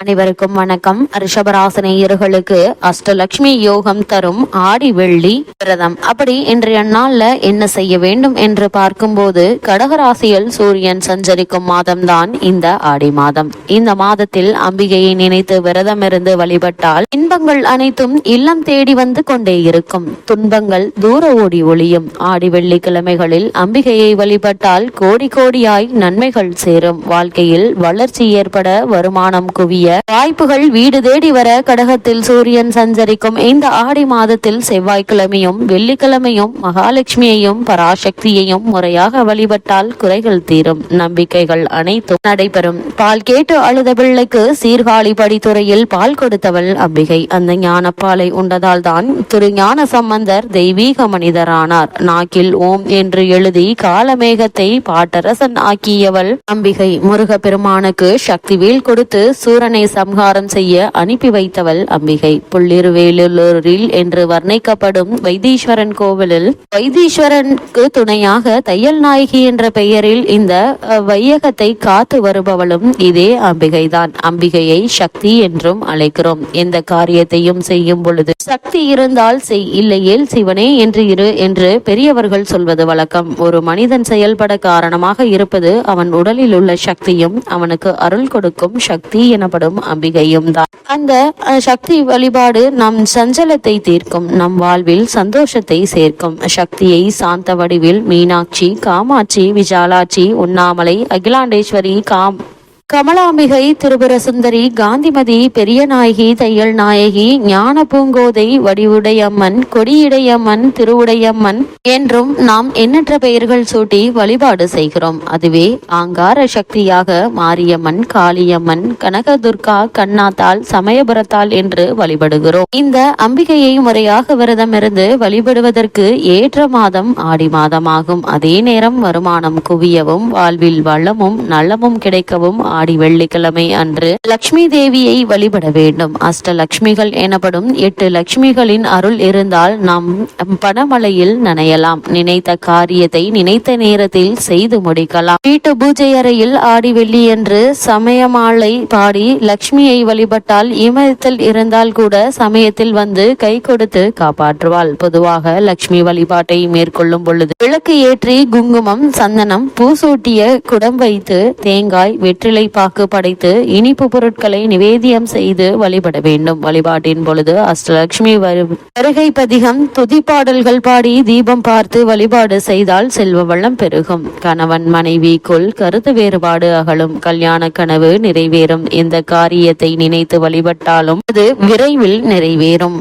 அனைவருக்கும் வணக்கம். ரிஷபராசனையர்களுக்கு அஷ்டலட்சுமி யோகம் தரும் ஆடி வெள்ளி விரதம். அப்படி இன்றைய நாள்ல என்ன செய்ய வேண்டும் என்று பார்க்கும்போது கடகராசியில் சூரியன் சஞ்சரிக்கும் மாதம்தான் இந்த ஆடி மாதம். இந்த மாதத்தில் அம்பிகையை நினைத்து விரதம் இருந்து வழிபட்டால் இன்பங்கள் அனைத்தும் இல்லம் தேடி வந்து கொண்டே இருக்கும். துன்பங்கள் தூர ஓடி ஒளியும். ஆடி வெள்ளிக்கிழமைகளில் அம்பிகையை வழிபட்டால் கோடி கோடியாய் நன்மைகள் சேரும். வாழ்க்கையில் வளர்ச்சி ஏற்பட வருமானம் குவிய வாய்ப்புகள் வீடு தேடி வர கடகத்தில் சூரியன் சஞ்சரிக்கும் இந்த ஆடி மாதத்தில் செவ்வாய்க்கிழமையும் வெள்ளிக்கிழமையும் மகாலட்சுமியையும் பராசக்தியையும் முறையாக வழிபட்டால் குறைகள் தீரும். நம்பிக்கைகள் அனைத்தும் நடைபெறும். பால் கேட்டு அழுத பிள்ளைக்கு சீர்காழி படித்துறையில் பால் கொடுத்தவள் அம்பிகை. அந்த ஞானப்பாலை உண்டதால் தான் திரு ஞான சம்பந்தர் தெய்வீக மனிதரானார். நாக்கில் ஓம் என்று எழுதி காலமேகத்தை பாட்டரசன் ஆக்கியவள் அம்பிகை. முருகப்பெருமானுக்கு சக்திவேல் கொடுத்து சூரனை சம்ஹாரம் செய்ய அனுப்பி வைத்தவள் அம்பிகை. புள்ளிருவேலூரில் என்று வர்ணிக்கப்படும் வைத்தீஸ்வரன் கோவிலில் வைத்தீஸ்வரனுக்கு துணையாக தையல் நாயகி என்ற பெயரில் இந்த வையகத்தை காத்து வருபவளும் இதே அம்பிகைதான். அம்பிகையை சக்தி என்றும் அழைக்கிறோம். எந்த காரியத்தையும் செய்யும் பொழுது சக்தி இருந்தால் செய் இல்லையேல் சிவனே என்று இரு என்று பெரியவர்கள் சொல்வது வழக்கம். ஒரு மனிதன் செயல்பட காரணமாக இருப்பது அவன் உடலில் உள்ள சக்தியும் அவனுக்கு அருள் கொடுக்கும் சக்தி எனப்படும். அம்பிகையும் தான். அந்த அஹ், சக்தி வழிபாடு நம் சஞ்சலத்தை தீர்க்கும் நம் வாழ்வில் சந்தோஷத்தை சேர்க்கும். சக்தியை சாந்த வடிவில் மீனாட்சி காமாட்சி விஜாலாட்சி உண்ணாமலை அகிலாண்டேஸ்வரி காம் கமலாம்பிகை திருபுரசுந்தரி காந்திமதி பெரியநாயகி தையல் நாயகி ஞான பூங்கோதை வடிவுடையம்மன் கொடியுடையம்மன் திருவுடையம்மன் என்றும் நாம் எண்ணற்ற பெயர்கள் சூட்டி வழிபாடு செய்கிறோம். அதுவே ஆங்கார சக்தியாக மாரியம்மன் காளியம்மன் கனகதுர்கா கண்ணாத்தாள் சமயபுரத்தாள் என்று வழிபடுகிறோம். இந்த அம்பிகையை முறையாக விரதமிருந்து வழிபடுவதற்கு ஏற்ற மாதம் ஆடி மாதமாகும். அதே நேரம் வருமானம் குவியவும் வாழ்வில் வளமும் நலமும் கிடைக்கவும் ஆடி வெள்ளிக்கிழமை அன்று லக்ஷ்மி தேவியை வழிபட வேண்டும். அஷ்டலக்ஷ்மிகள் எனப்படும் எட்டு லட்சுமிகளின் அருள் இருந்தால் நாம் பணமலையில் நனையலாம். நினைத்த காரியத்தை நினைத்த நேரத்தில் செய்து முடிக்கலாம். வீட்டு பூஜை அறையில் ஆடி வெள்ளி என்று சமயமாலை பாடி லக்ஷ்மியை வழிபட்டால் இமயத்தில் இருந்தால் கூட சமயத்தில் வந்து கை கொடுத்து காப்பாற்றுவாள். பொதுவாக லக்ஷ்மி வழிபாட்டை மேற்கொள்ளும் பொழுது விளக்கு ஏற்றி குங்குமம் சந்தனம் பூசூட்டிய குடம் வைத்து தேங்காய் வெற்றிலை பாக்கு படைத்து இனிப்பு பொருட்களை நிவேதியம் செய்து வழிபட வேண்டும். வழிபாட்டின் பொழுது அஷ்டலட்சுமி வருகை பதிகம் துதிப்பாடல்கள் பாடி தீபம் பார்த்து வழிபாடு செய்தால் செல்வ வளம் பெருகும். கணவன் மனைவிக்குள் கருத்து வேறுபாடு அகலும். கல்யாண கனவு நிறைவேறும். இந்த காரியத்தை நினைத்து வழிபட்டாலும் அது விரைவில் நிறைவேறும்.